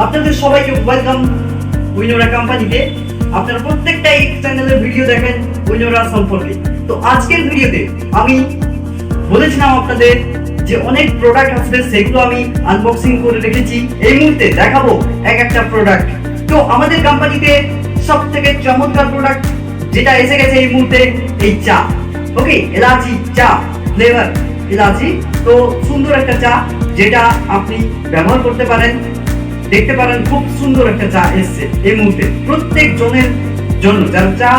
আপনাদের সবাইকে ওয়েলকাম উইনোরা কোম্পানিতে আপনারা প্রত্যেকটা এই চ্যানেলের ভিডিও দেখেন উইনোরা সম্পর্কে। তো আজকের ভিডিওতে আমি বলেছিলাম আপনাদের যে অনেক প্রোডাক্ট আছে, সেগুলো আমি আনবক্সিং করে রেখেছি। এই মুহূর্তে দেখাবো এক একটা প্রোডাক্ট তো আমাদের কোম্পানিতে সব থেকে চমৎকার প্রোডাক্ট যেটা এসে গেছে এই মুহূর্তে, এই চা। ওকে এলাচি চা ফ্লেভার এলাচি। তো সুন্দর একটা চা, যেটা আপনি ব্যবহার করতে পারেন। দেখতে পারেন খুব সুন্দর একটা চা এসছে এই মুহূর্তে। প্রত্যেক জনের জন্য, যারা চা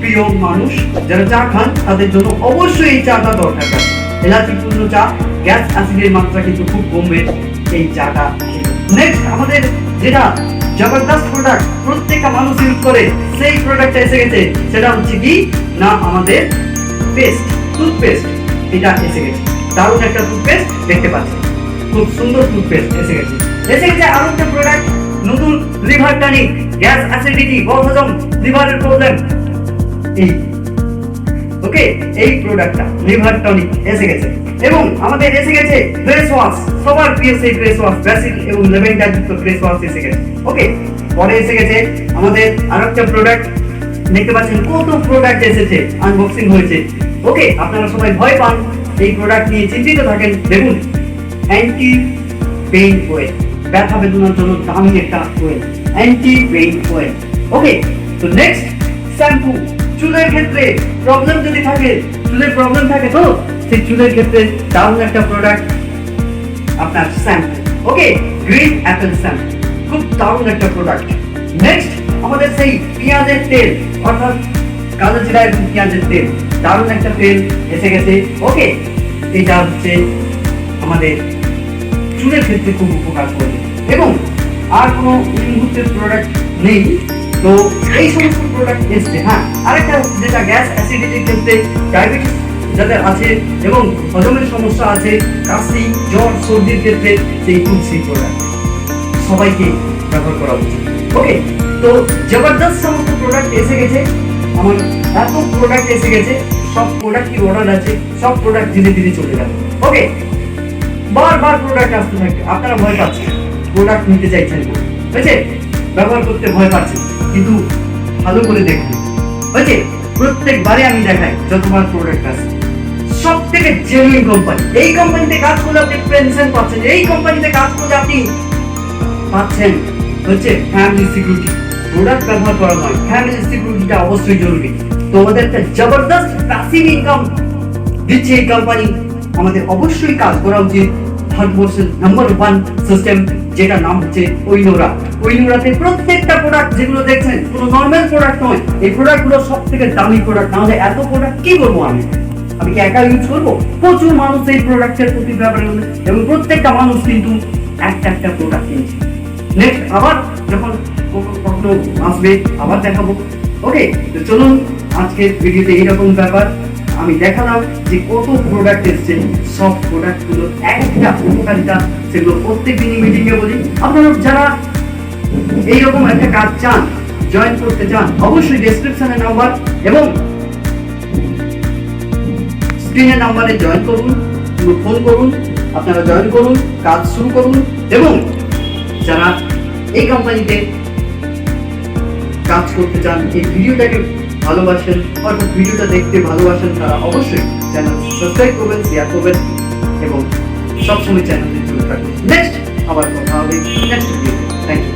প্রিয় মানুষ, যারা চা খান, তাদের জন্য অবশ্যই এই চাটা দরকার। এলাচিপূর্ণ চা, গ্যাস অ্যাসিডের মাত্রা কিন্তু খুব কমবে এই চাটা নেক্সট আমাদের যেটা জবরদস্ত প্রোডাক্ট প্রত্যেকটা মানুষ ইউজ করে, সেই প্রোডাক্টটা এসে গেছে। সেটা হচ্ছে কি? না, আমাদের পেস্ট টুথপেস্ট এটা এসে গেছে। দারুণ একটা টুথপেস্ট দেখতে পাচ্ছেন। খুব সুন্দর টুথপেস্ট এসে গেছে। এসে গেছে আরও একটা প্রোডাক্ট নতুন লিভার গ্যাস অ্যাসিডিটি লিভারের প্রবলেম এই। ওকে এই প্রোডাক্টটা লিভার টনিক এসে গেছে। এবং আমাদের এসে গেছে ফেস ওয়াশ সবার প্রিয় সেই ফেস ওয়াশ ব্যাসিল এবং লেভেন্ডার যুক্ত ফেস ওয়াশ এসে গেছে। ওকে পরে এসে গেছে আমাদের প্রোডাক্ট দেখতে পাচ্ছেন কত প্রোডাক্ট এসেছে আনবক্সিং হয়েছে। ওকে আপনারা সবাই ভয় পান, এই প্রোডাক্ট নিয়ে চিন্তিত থাকেন। দেখুন অ্যান্টি পেইন অয়েল ব্যথা বেদনার জন্য দামি একটা oil anti pain oil okay তো নেক্সট শ্যাম্পু চুলের ক্ষেত্রে প্রবলেম যদি থাকে, চুলের প্রবলেম থাকে তো, সেই চুলের ক্ষেত্রে দারুণ একটা প্রোডাক্ট আপনার shampoo okay green apple shampoo খুব দারুণ একটা প্রোডাক্ট নেক্সট আমাদের সেই পেঁয়াজের তেল, অর্থাৎ কালো জিরা এবং পেঁয়াজের তেল, দারুণ একটা তেল এসে গেছে। ওকে এটা হচ্ছে আমাদের চুলের ক্ষেত্রে খুব উপকার করবে এবং আর কোনো মুহূর্তের প্রোডাক্ট নেই। তো এই সমস্ত প্রোডাক্ট এসছে হ্যাঁ। আরেকটা যেটা গ্যাস অ্যাসিডিটির ক্ষেত্রে ডায়াবেটিস যাদের আছে এবং হজমের সমস্যা আছে, কাশি, জ্বর, সর্দির ক্ষেত্রে সেই তুলসি প্রোডাক্ট সবাইকে ব্যবহার করা উচিত। ওকে তো জবরদস্ত সমস্ত প্রোডাক্ট এসে গেছে। আমার এত প্রোডাক্ট এসে গেছে, সব প্রোডাক্টই অর্ডার আছে, সব প্রোডাক্ট ধীরে ধীরে চলে যাবে। ওকে বারবার প্রোডাক্ট আসতে থাকবে আপনারা ভয় পাচ্ছেন প্রোডাক্ট নিতে চাইছেন হয়েছে? ব্যবহার করতে ভয় পাচ্ছেন, কিন্তু ভালো করে দেখুন। হয়েছে? প্রত্যেকবারে আমি দেখাই যতবার প্রোডাক্ট আসে সব থেকে জেনুইন কোম্পানি এই কোম্পানিতে কাজ করলে আপনি পেনশন পাচ্ছেন এই কোম্পানিতে কাজ করলে আপনি পাচ্ছেন। হচ্ছে ফ্যামিলি সিকিউরিটি প্রোডাক্ট ব্যবহার করা নয়। ফ্যামিলি সিকিউরিটিটা অবশ্যই জরুরি। তো আমাদের একটা জবরদস্ত প্যাসিভ ইনকাম দিচ্ছে এই কোম্পানি আমাদের অবশ্যই কাজ করা উচিত। ভারতবর্ষের নাম্বার ওয়ান সিস্টেম যেটা নাম হচ্ছে ওইনোরা ওইনোরাতে প্রত্যেকটা প্রোডাক্ট যেগুলো দেখছেন, কোনো নর্মাল প্রোডাক্ট নয়। এই প্রোডাক্টগুলো সব থেকে দামি প্রোডাক্ট এত প্রোডাক্ট কি করব আমি? আমি কি একা ইউজ করব? প্রচুর মানুষ এই প্রোডাক্টের প্রতি ব্যাপারে এবং প্রত্যেকটা মানুষ কিন্তু একটা একটা প্রোডাক্ট কিনছে নেক্সট আবার যখন কখনো আসবে, আবার দেখাবো। ওকে তো চলুন, আজকের ভিডিওতে এইরকম ব্যাপার। আমি দেখালাম যে কত প্রোডাক্ট এসছে। সব প্রোডাক্টগুলো একটা উপকারিতা। সেগুলো প্রত্যেক দিনই মিটিংয়ে বলি। আপনারা যারা এইরকম একটা কাজ চান জয়েন করতে চান, অবশ্যই ডেসক্রিপশনে নাম্বার এবং স্ক্রিনের নাম্বারে জয়েন করুন ফোন করুন, আপনারা জয়েন করুন, কাজ শুরু করুন এবং যারা এই কোম্পানিতে কাজ করতে চান, এই ভিডিওটাকে ভালোবাসেন, অর্থাৎ ভিডিওটা দেখতে ভালোবাসেন তারা অবশ্যই চ্যানেল সাবস্ক্রাইব করবেন শেয়ার করবেন এবং সবসময় চ্যানেলটি চলে থাকবেন। নেক্সট আবার কথা হবে নেক্সট